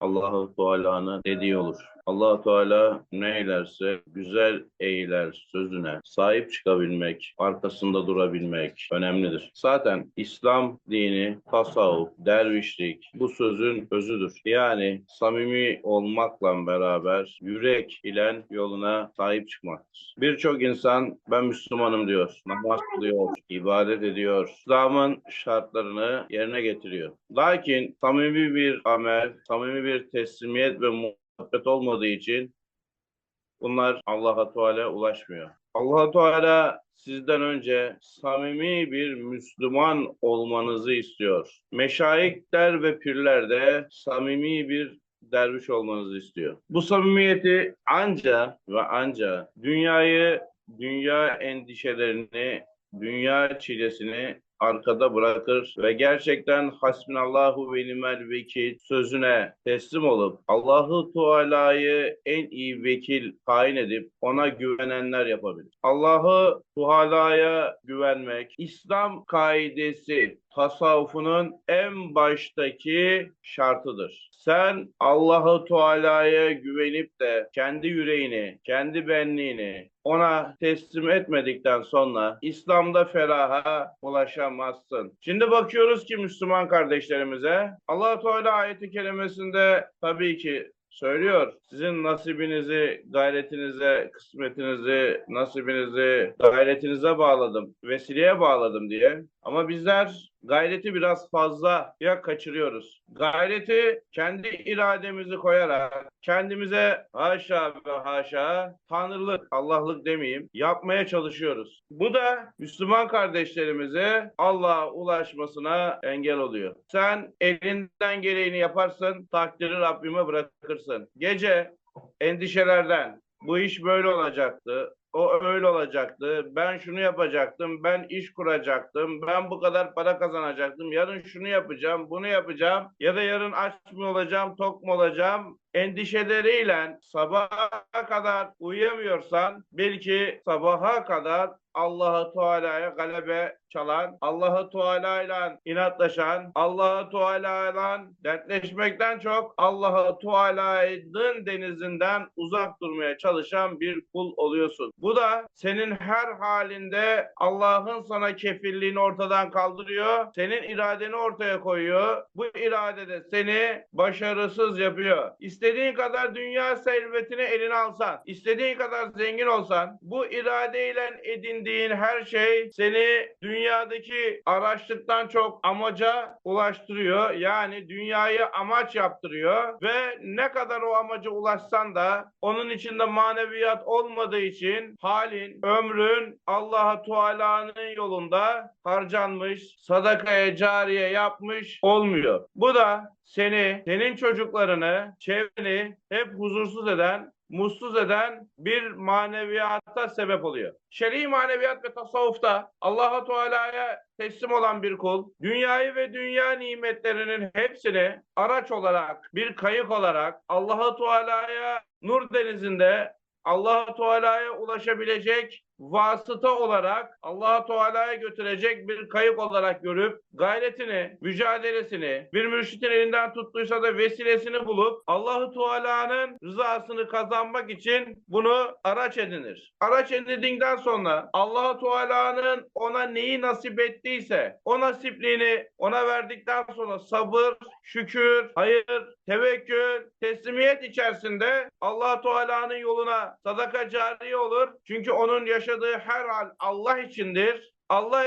Allah-u Teala'nın dediği olur. Allah Teala ne eylerse güzel eyler sözüne sahip çıkabilmek, arkasında durabilmek önemlidir. Zaten İslam dini, tasavvuf, dervişlik bu sözün özüdür. Yani samimi olmakla beraber yürek ile yoluna sahip çıkmaktır. Birçok insan ben Müslümanım diyor, namaz kılıyor, ibadet ediyor, İslam'ın şartlarını yerine getiriyor. Lakin samimi bir amel, samimi bir teslimiyet ve muhabbet olmadığı için bunlar Allah'a Teala ulaşmıyor. Allah Teala sizden önce samimi bir Müslüman olmanızı istiyor. Meşayikler ve pirler de samimi bir derviş olmanızı istiyor. Bu samimiyeti anca ve anca dünyayı, dünya endişelerini, dünya çilesini arkada bırakır ve gerçekten hasbinallahu ve nimel vekil sözüne teslim olup Allahu Teala'yı en iyi vekil tayin edip ona güvenenler yapabilir. Allahu Teala'ya güvenmek İslam kaidesi tasavvufunun en baştaki şartıdır. Sen Allahu Teala'ya güvenip de kendi yüreğini, kendi benliğini ona teslim etmedikten sonra İslam'da feraha ulaşamazsın. Şimdi bakıyoruz ki Müslüman kardeşlerimize Allah Teala ayeti kerimesinde tabii ki söylüyor. Sizin nasibinizi, gayretinize, kısmetinizi, nasibinizi, gayretinize bağladım, vesileye bağladım diye. Ama bizler gayreti biraz fazla ya kaçırıyoruz. Gayreti kendi irademizi koyarak kendimize haşa ve haşa tanrılık, Allah'lık demeyeyim yapmaya çalışıyoruz. Bu da Müslüman kardeşlerimize Allah'a ulaşmasına engel oluyor. Sen elinden gereğini yaparsın, takdiri Rabbime bırakırsın. Gece endişelerden bu iş böyle olacaktı. O öyle olacaktı. Ben şunu yapacaktım. Ben iş kuracaktım. Ben bu kadar para kazanacaktım. Yarın şunu yapacağım, bunu yapacağım. Ya da yarın aç mı olacağım, tok mu olacağım? Endişeleriyle sabaha kadar uyuyamıyorsan belki sabaha kadar Allahu Teala'ya galebe çalan, Allahu Teala ile inatlaşan, Allahu Teala ile dertleşmekten çok Allahu Teala'nın denizinden uzak durmaya çalışan bir kul oluyorsun. Bu da senin her halinde Allah'ın sana kefilliğini ortadan kaldırıyor. Senin iradeni ortaya koyuyor. Bu irade de seni başarısız yapıyor. İstediğin kadar dünya servetini eline alsan, istediğin kadar zengin olsan, bu iradeyle edindiğin her şey seni dünyadaki araçlıktan çok amaca ulaştırıyor. Yani dünyayı amaç yaptırıyor ve ne kadar o amaca ulaşsan da onun içinde maneviyat olmadığı için halin, ömrün Allah Teala'nın yolunda harcanmış, sadakaya cariye yapmış olmuyor. Bu da seni, senin çocuklarını, çevreni hep huzursuz eden, mutsuz eden bir maneviyata sebep oluyor. Şer'i maneviyat ve tasavvufta Allahu Teala'ya teslim olan bir kul, dünyayı ve dünya nimetlerinin hepsini araç olarak, bir kayık olarak Allahu Teala'ya nur denizinde Allah Teala'ya ulaşabilecek vasıta olarak Allah Teala'ya götürecek bir kayık olarak görüp gayretini, mücadelesini bir mürşitin elinden tuttuysa da vesilesini bulup Allahu Teala'nın rızasını kazanmak için bunu araç edinir. Araç edindikten sonra Allah Teala'nın ona neyi nasip ettiyse o nasipliğini ona verdikten sonra sabır, şükür, hayır, tevekkül, teslimiyet içerisinde Allah Teala'nın yoluna sadaka cariye olur. Çünkü onun yaşadığı her hal Allah içindir. Allah